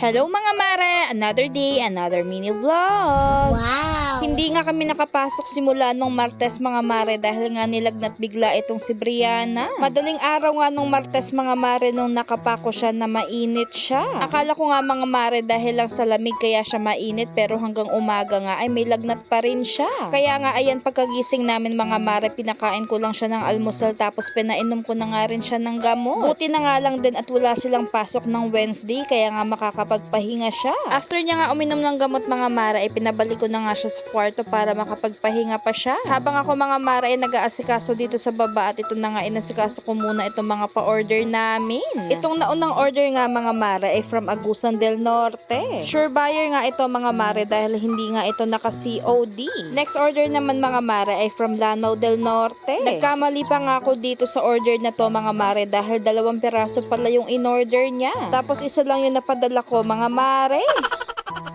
Hello mga mare! Another day, another mini vlog! Wow! Hindi nga kami nakapasok simula nung Martes mga mare dahil nga nilagnat bigla itong si Brianna. Madaling araw nga nung Martes mga mare nung nakapako siya na mainit siya. Akala ko nga mga mare dahil lang sa lamig kaya siya mainit pero hanggang umaga nga ay may lagnat pa rin siya. Kaya nga ayan pagkagising namin mga mare pinakain ko lang siya ng almusal tapos pinainom ko na nga rin siya ng gamot. Buti na nga lang din at wala silang pasok ng Wednesday kaya nga makakapagpahinga siya. After niya nga uminom ng gamot mga mara ay pinabalik ko na nga siya sa kwarto para makapagpahinga pa siya. Habang ako mga mara ay nag-aasikaso dito sa baba at ito na nga inasikaso ko muna itong mga pa-order namin. Itong naunang order nga mga mara ay from Agusan del Norte. Sure buyer nga ito mga mare dahil hindi nga ito naka-COD. Next order naman mga mare ay from Lanao del Norte. Nagkamali pa nga ako dito sa order na to mga mare dahil dalawang piraso pala yung in-order niya. Tapos isa lang yung napadala ko mga mare.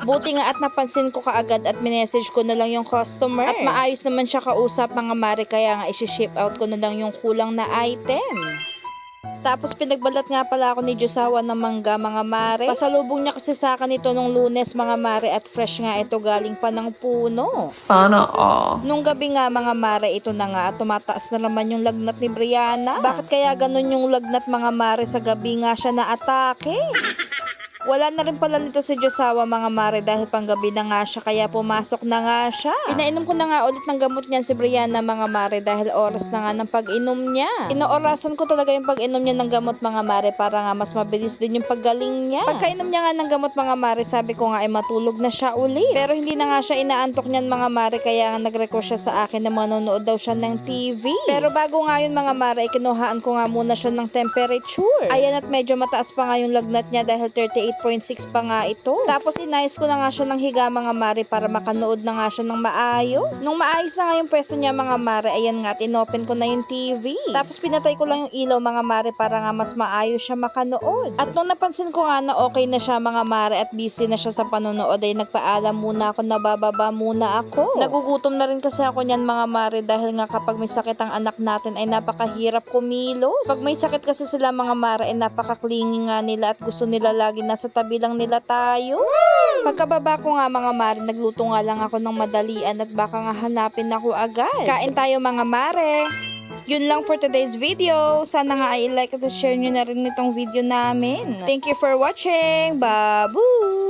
Buti nga at napansin ko kaagad at minessage ko na lang yung customer. At maayos naman siya kausap mga mare kaya nga isi-ship out ko na lang yung kulang na item. Tapos pinagbalat nga pala ako ni Josawa ng mangga mga mare. Pasalubong niya kasi sa akin ito nung lunes mga mare at fresh nga ito galing pa ng puno. Sana all. Nung gabi nga mga mare, ito na nga at tumataas na naman yung lagnat ni Brianna. Bakit kaya ganun yung lagnat mga mare sa gabi nga siya na atake? Wala na rin pala nito si Josawa mga mare dahil panggabi na nga siya kaya pumasok na nga siya. Pinainom ko na nga ulit ng gamot niyan si Brianna mga mare dahil oras na nga ng pag-inom niya. Inoorasan ko talaga yung pag-inom niya ng gamot mga mare para nga mas mabilis din yung paggaling niya. Pagkainom niya nga ng gamot mga mare sabi ko nga ay matulog na siya ulit. Pero hindi na nga siya inaantok niyan mga mare kaya nga nag-request siya sa akin na manonood daw siya ng TV. Pero bago nga yun mga mare, kinuhaan ko nga muna siya ng temperature. Ayan at medyo mataas pa nga yung lagnat niya dahil 38.6 pa nga ito. Tapos inayos ko na nga siya ng higa mga mare para makanood na nga siya ng maayos. Nung maayos na nga yung pwesto niya mga mare, ayan nga, inopen ko na yung TV. Tapos pinatay ko lang yung ilaw mga mare para nga mas maayos siya makanood. At nung napansin ko nga na okay na siya mga mare at busy na siya sa panonood ay nagpaalam muna ako na bababa muna ako. Nagugutom na rin kasi ako niyan mga mare dahil nga kapag may sakit ang anak natin ay napakahirap kumilos. Pag may sakit kasi sila mga mare ay napakaklingi nga nila at gusto nila lagi nasa tabi lang nila tayo. Pagkababa ko nga mga mare, nagluto nga lang ako ng madalian at baka nga hanapin ako agad. Kain tayo mga mare! Yun lang for today's video. Sana nga ay like at share nyo na rin itong video namin. Thank you for watching. Babu!